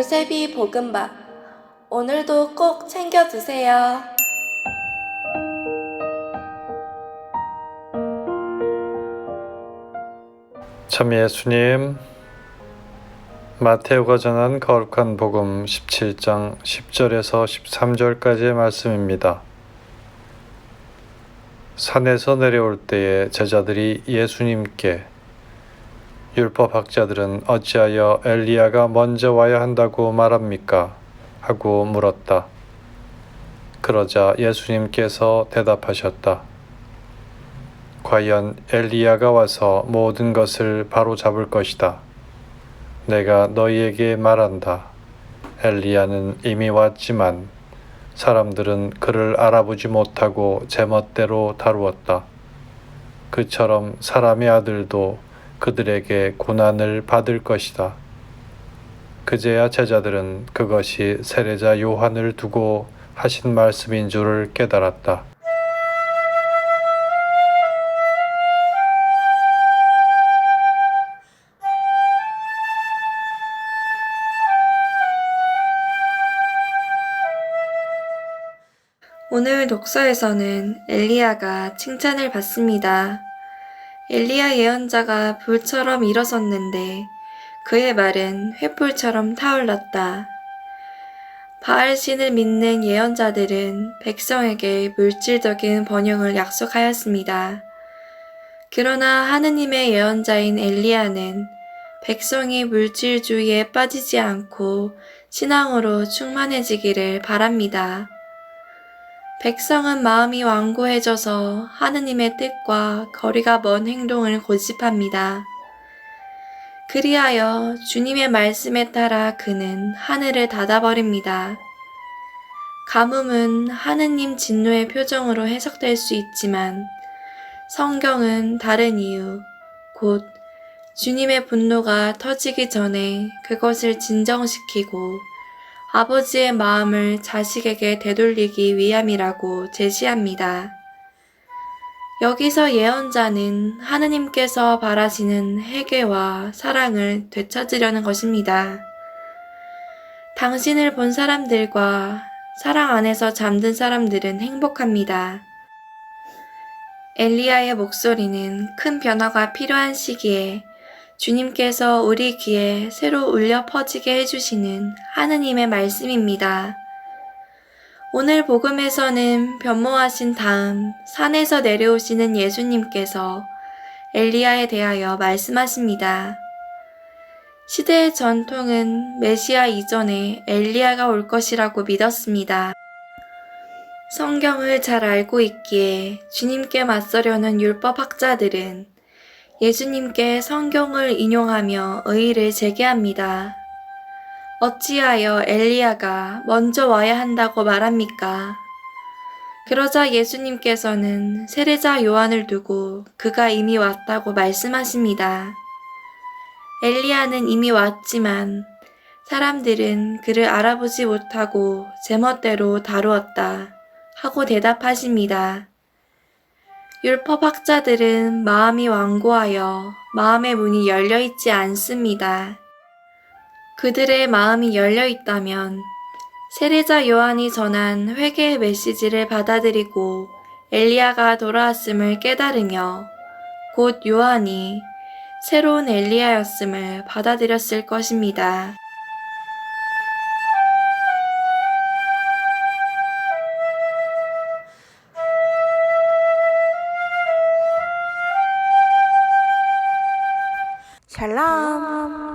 요셉이 볶음밥. 오늘도 꼭 챙겨 드세요. 참 예수님 마테오가 전한 거룩한 복음 17장 10절에서 13절까지의 말씀입니다. 산에서 내려올 때에 제자들이 예수님께 율법학자들은 어찌하여 엘리야가 먼저 와야 한다고 말합니까? 하고 물었다. 그러자 예수님께서 대답하셨다. 과연 엘리야가 와서 모든 것을 바로 잡을 것이다. 내가 너희에게 말한다. 엘리야는 이미 왔지만 사람들은 그를 알아보지 못하고 제멋대로 다루었다. 그처럼 사람의 아들도 그들에게 고난을 받을 것이다. 그제야 제자들은 그것이 세례자 요한을 두고 하신 말씀인 줄을 깨달았다. 오늘 독서에서는 엘리야가 칭찬을 받습니다. 엘리야 예언자가 불처럼 일어섰는데 그의 말은 횃불처럼 타올랐다. 바알 신을 믿는 예언자들은 백성에게 물질적인 번영을 약속하였습니다. 그러나 하느님의 예언자인 엘리야는 백성이 물질주의에 빠지지 않고 신앙으로 충만해지기를 바랍니다. 백성은 마음이 완고해져서 하느님의 뜻과 거리가 먼 행동을 고집합니다. 그리하여 주님의 말씀에 따라 그는 하늘을 닫아버립니다. 가뭄은 하느님 진노의 표정으로 해석될 수 있지만 성경은 다른 이유, 곧 주님의 분노가 터지기 전에 그것을 진정시키고 아버지의 마음을 자식에게 되돌리기 위함이라고 제시합니다. 여기서 예언자는 하느님께서 바라시는 회개와 사랑을 되찾으려는 것입니다. 당신을 본 사람들과 사랑 안에서 잠든 사람들은 행복합니다. 엘리야의 목소리는 큰 변화가 필요한 시기에 주님께서 우리 귀에 새로 울려 퍼지게 해주시는 하느님의 말씀입니다. 오늘 복음에서는 변모하신 다음 산에서 내려오시는 예수님께서 엘리야에 대하여 말씀하십니다. 시대의 전통은 메시아 이전에 엘리야가 올 것이라고 믿었습니다. 성경을 잘 알고 있기에 주님께 맞서려는 율법학자들은 예수님께 성경을 인용하며 의의를 제기합니다. 어찌하여 엘리야가 먼저 와야 한다고 말합니까? 그러자 예수님께서는 세례자 요한을 두고 그가 이미 왔다고 말씀하십니다. 엘리야는 이미 왔지만 사람들은 그를 알아보지 못하고 제멋대로 다루었다 하고 대답하십니다. 율법학자들은 마음이 완고하여 마음의 문이 열려 있지 않습니다. 그들의 마음이 열려 있다면 세례자 요한이 전한 회개의 메시지를 받아들이고 엘리야가 돌아왔음을 깨달으며 곧 요한이 새로운 엘리야였음을 받아들였을 것입니다. Shalom.